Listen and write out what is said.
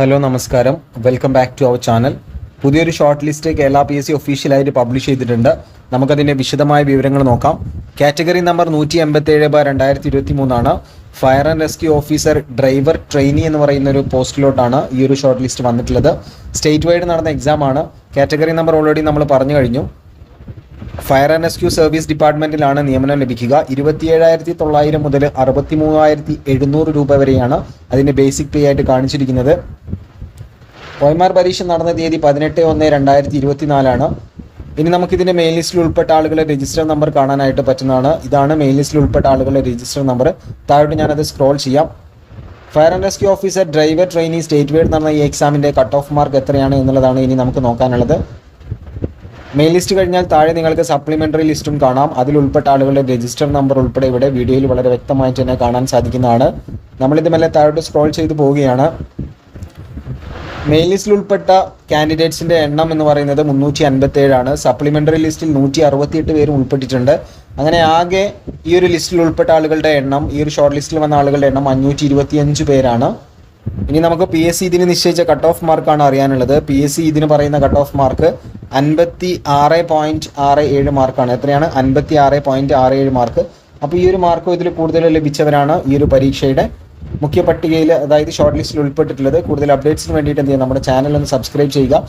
Hello നമസ്കാരം. Welcome back to our channel പുതിയൊരു short list Kerala P S C ഒഫീഷ്യലായിട്ട് publish ചെയ്തിട്ടുണ്ട്. നമുക്കതിന്റെ വിശദമായ വിവരങ്ങൾ നോക്കാം. കാറ്റഗറി നമ്പർ നൂറ്റി എൺപത്തി ഏഴ് ബാർ രണ്ടായിരത്തി ഇരുപത്തി മൂന്നാണ് fire and rescue officer driver trainee എന്ന് പറയുന്ന ഒരു പോസ്റ്റിലോട്ടാണ് ഈ ഒരു ഷോർട്ട് ലിസ്റ്റ് വന്നിട്ടുള്ളത്. സ്റ്റേറ്റ് വൈഡ് നടന്ന എക്സാം ആണ്. കാറ്റഗറി നമ്പർ ഓൾറെഡി നമ്മൾ പറഞ്ഞു കഴിഞ്ഞു. ഫയർ ആൻഡ് റെസ്ക്യൂ സർവീസ് ഡിപ്പാർട്ട്മെന്റിലാണ് നിയമനം ലഭിക്കുക. ഇരുപത്തിയേഴായിരത്തി തൊള്ളായിരം മുതൽ അറുപത്തി മൂവായിരത്തി എഴുന്നൂറ് രൂപ വരെയാണ് അതിന്റെ ബേസിക് പേ ആയിട്ട് കാണിച്ചിരിക്കുന്നത്. ഒയമാർ പരീക്ഷ നടന്ന തീയതി പതിനെട്ട് ഒന്ന് രണ്ടായിരത്തി ഇരുപത്തിനാലാണ് ഇനി നമുക്ക് ഇതിന്റെ മെയിൻ ലിസ്റ്റിൽ ഉൾപ്പെട്ട ആളുകളെ രജിസ്റ്റർ നമ്പർ കാണാനായിട്ട് പറ്റുന്നതാണ്. ഇതാണ് മെയിൻ ലിസ്റ്റിൽ ഉൾപ്പെട്ട ആളുകളുടെ രജിസ്റ്റർ നമ്പർ താഴോട്ട് ഞാനത് സ്ക്രോൾ ചെയ്യാം. Fire and rescue officer driver trainee state wide നടന്ന ഈ എക്സാമിന്റെ കട്ട് ഓഫ് മാർക്ക് എത്രയാണ് എന്നുള്ളതാണ് ഇനി നമുക്ക് നോക്കാനുള്ളത്. മെയിൻ ലിസ്റ്റ് കഴിഞ്ഞാൽ താഴെ നിങ്ങൾക്ക് സപ്ലിമെന്ററി ലിസ്റ്റും കാണാം. അതിൽ ഉൾപ്പെട്ട ആളുകളുടെ രജിസ്റ്റർ നമ്പർ ഉൾപ്പെടെ ഇവിടെ വീഡിയോയിൽ വളരെ വ്യക്തമായി തന്നെ കാണാൻ സാധിക്കുന്നതാണ്. നമ്മളിത് മെല്ലെ താഴോട്ട് സ്ക്രോൾ ചെയ്തു പോവുകയാണ്. മെയിൻ ലിസ്റ്റിൽ ഉൾപ്പെട്ട കാൻഡിഡേറ്റ്സിന്റെ എണ്ണം എന്ന് പറയുന്നത് മുന്നൂറ്റി അൻപത്തി ഏഴാണ് സപ്ലിമെന്ററി ലിസ്റ്റിൽ നൂറ്റി അറുപത്തിയെട്ട് പേരും ഉൾപ്പെട്ടിട്ടുണ്ട്. അങ്ങനെ ആകെ ഈ ഒരു ലിസ്റ്റിൽ ഉൾപ്പെട്ട ആളുകളുടെ എണ്ണം ഈ ഒരു ഷോർട്ട് ലിസ്റ്റിൽ വന്ന ആളുകളുടെ എണ്ണം അഞ്ഞൂറ്റി ഇരുപത്തിയഞ്ച് പേരാണ്. ഇനി നമുക്ക് പി എസ് സി ഇതിന് നിശ്ചയിച്ച കട്ട് ഓഫ് മാർക്കാണ് അറിയാനുള്ളത്. പി എസ് സി ഇതിന് പറയുന്ന കട്ട് ഓഫ് മാർക്ക് അൻപത്തി ആറ് പോയിന്റ് ആറ് ഏഴ് മാർക്കാണ്. എത്രയാണ്? അൻപത്തി ആറ് പോയിന്റ് ആറ് ഏഴ് മാർക്ക്. അപ്പോൾ ഈ ഒരു മാർക്കോ ഇതിൽ കൂടുതൽ ലഭിച്ചവരാണ് ഈ ഒരു പരീക്ഷയുടെ മുഖ്യ പട്ടികയിൽ അതായത് ഷോർട്ട് ലിസ്റ്റിൽ ഉൾപ്പെട്ടിട്ടുള്ളത്. കൂടുതൽ അപ്ഡേറ്റ്സിന് വേണ്ടിയിട്ട് എന്ത് ചെയ്യുക നമ്മുടെ ചാനൽ ഒന്ന് സബ്സ്ക്രൈബ് ചെയ്യുക.